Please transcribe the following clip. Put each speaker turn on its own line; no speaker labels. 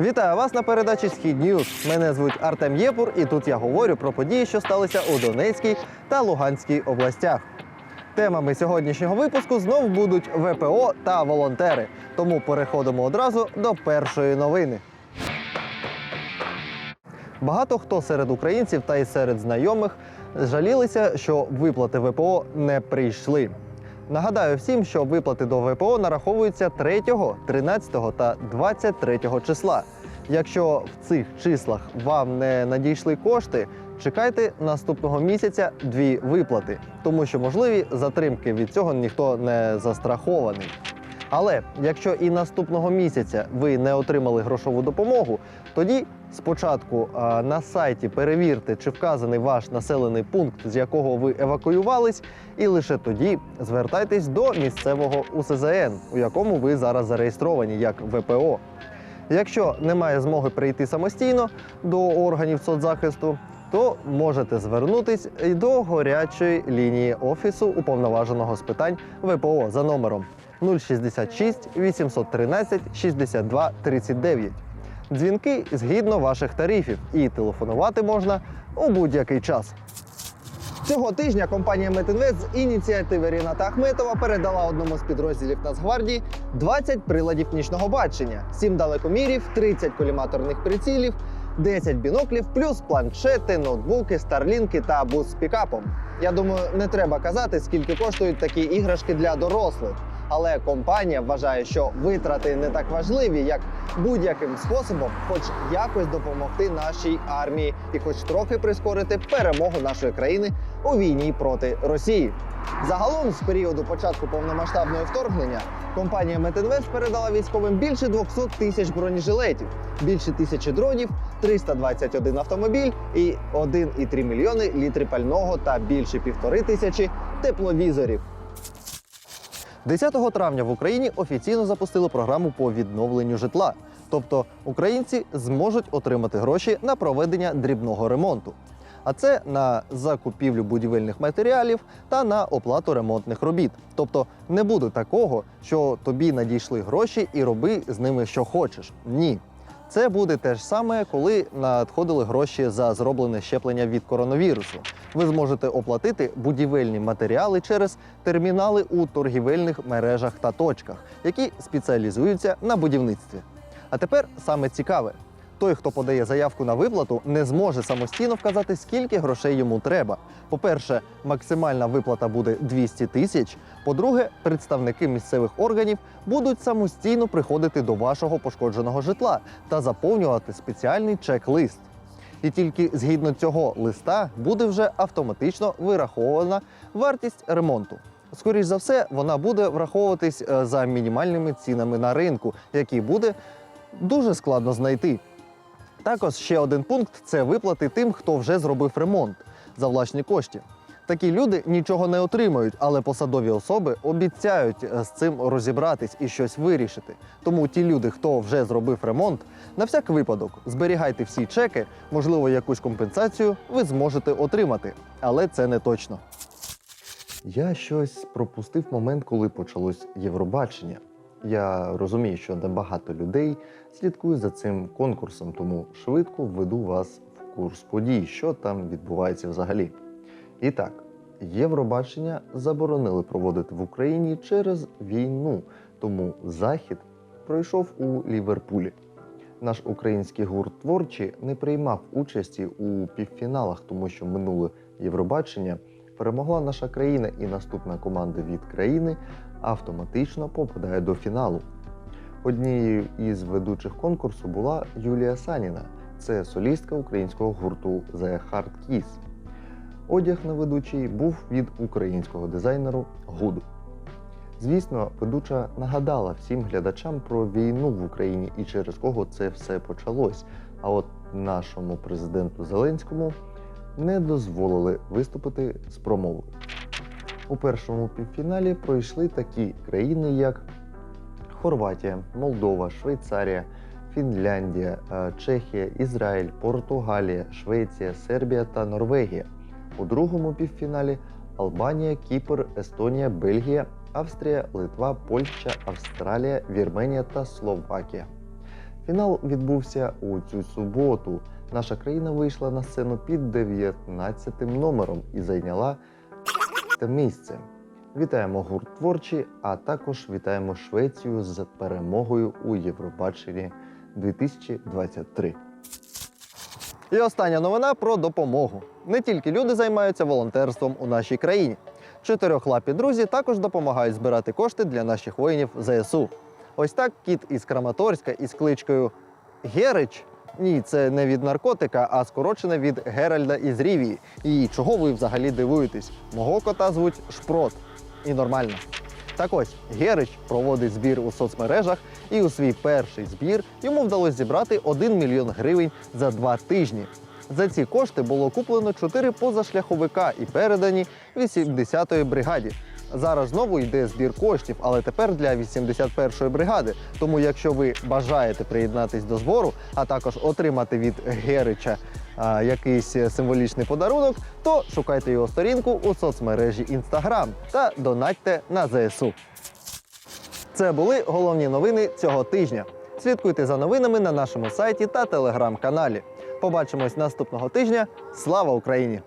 Вітаю вас на передачі Схід Ньюз. Мене звуть Артем Єпур, і тут я говорю про події, що сталися у Донецькій та Луганській областях. Темами сьогоднішнього випуску знов будуть ВПО та волонтери. Тому переходимо одразу до першої новини. Багато хто серед українців та й серед знайомих жалілися, що виплати ВПО не прийшли. Нагадаю всім, що виплати до ВПО нараховуються 3, 13 та 23 числа. Якщо в цих числах вам не надійшли кошти, чекайте наступного місяця дві виплати, тому що можливі затримки від цього ніхто не застрахований. Але якщо і наступного місяця ви не отримали грошову допомогу, тоді спочатку на сайті перевірте, чи вказаний ваш населений пункт, з якого ви евакуювались, і лише тоді звертайтесь до місцевого УСЗН, у якому ви зараз зареєстровані як ВПО. Якщо немає змоги прийти самостійно до органів соцзахисту, то можете звернутись і до горячої лінії офісу уповноваженого з питань ВПО за номером 066 813 62 39. Дзвінки згідно ваших тарифів, і телефонувати можна у будь-який час. Цього тижня компанія Метинвест з ініціативи Ріната Ахметова передала одному з підрозділів Нацгвардії 20 приладів нічного бачення, 7 далекомірів, 30 коліматорних прицілів, 10 біноклів, плюс планшети, ноутбуки, старлінки та бус з пікапом. Я думаю, не треба казати, скільки коштують такі іграшки для дорослих. Але компанія вважає, що витрати не так важливі, як будь-яким способом, хоч якось допомогти нашій армії і хоч трохи прискорити перемогу нашої країни у війні проти Росії. Загалом, з періоду початку повномасштабного вторгнення, компанія Метинвест передала військовим більше 200 тисяч бронежилетів, більше тисячі дронів, 321 автомобіль і 1,3 мільйони літрів пального та більше півтори тисячі тепловізорів. 10 травня в Україні офіційно запустили програму по відновленню житла. Тобто українці зможуть отримати гроші на проведення дрібного ремонту. А це на закупівлю будівельних матеріалів та на оплату ремонтних робіт. Тобто не буде такого, що тобі надійшли гроші і роби з ними що хочеш. Ні. Це буде те ж саме, коли надходили гроші за зроблене щеплення від коронавірусу. Ви зможете оплатити будівельні матеріали через термінали у торгівельних мережах та точках, які спеціалізуються на будівництві. А тепер саме цікаве: той, хто подає заявку на виплату, не зможе самостійно вказати, скільки грошей йому треба. По-перше, максимальна виплата буде 200 тисяч. По-друге, представники місцевих органів будуть самостійно приходити до вашого пошкодженого житла та заповнювати спеціальний чек-лист. І тільки згідно цього листа буде вже автоматично вирахована вартість ремонту. Скоріше за все, вона буде враховуватись е, за мінімальними цінами на ринку, які буде дуже складно знайти. Також ще один пункт це виплати тим, хто вже зробив ремонт за власні кошти. Такі люди нічого не отримають, але посадові особи обіцяють е, з цим розібратись і щось вирішити. Тому ті люди, хто вже зробив ремонт, на всяк випадок зберігайте всі чеки, можливо, якусь компенсацію ви зможете отримати, але це не точно. Я щось пропустив момент, коли почалось Євробачення. Я розумію, що небагато людей слідкує за цим конкурсом, тому швидко введу вас в курс подій, що там відбувається взагалі. І так, Євробачення заборонили проводити в Україні через війну, тому захід пройшов у Ліверпулі. Наш український гурт творчі не приймав участі у півфіналах, тому що минуле Євробачення перемогла наша країна, і наступна команда від країни автоматично попадає до фіналу. Однією із ведучих конкурсу була Юлія Саніна, це солістка українського гурту The Hard Kiss. Одяг на ведучій був від українського дизайнеру Гуду. Звісно, ведуча нагадала всім глядачам про війну в Україні і через кого це все почалось. А от нашому президенту Зеленському не дозволили виступити з промовою. У першому півфіналі пройшли такі країни, як Хорватія, Молдова, Швейцарія, Фінляндія, е, Чехія, Ізраїль, Португалія, Швеція, Сербія та Норвегія. У другому півфіналі Албанія, Кіпр, Естонія, Бельгія, Австрія, Литва, Польща, Австралія, Вірменія та Словакія. Фінал відбувся у цю суботу. Наша країна вийшла на сцену під 19 номером і зайняла те місце. Вітаємо гурт творчі, а також вітаємо Швецію з перемогою у Євробаченні 2023. І остання новина про допомогу. Не тільки люди займаються волонтерством у нашій країні. Чотирьохлапі друзі також допомагають збирати кошти для наших воїнів ЗСУ. Ось так кіт із Краматорська із кличкою Герич. Ні, це не від наркотика, а скорочене від Геральда із Рівії. І чого ви взагалі дивуєтесь? Мого кота звуть Шпрот. І нормально. Так ось Герич проводить збір у соцмережах, і у свій перший збір йому вдалося зібрати 1 мільйон гривень за два тижні. За ці кошти було куплено 4 позашляховика і передані 80-ї бригаді. Зараз знову йде збір коштів, але тепер для 81-ї бригади. Тому, якщо ви бажаєте приєднатись до збору, а також отримати від Герича а, якийсь символічний подарунок, то шукайте його сторінку у соцмережі Instagram та донатьте на ЗСУ. Це були головні новини цього тижня. Слідкуйте за новинами на нашому сайті та телеграм-каналі. Побачимось наступного тижня. Слава Україні!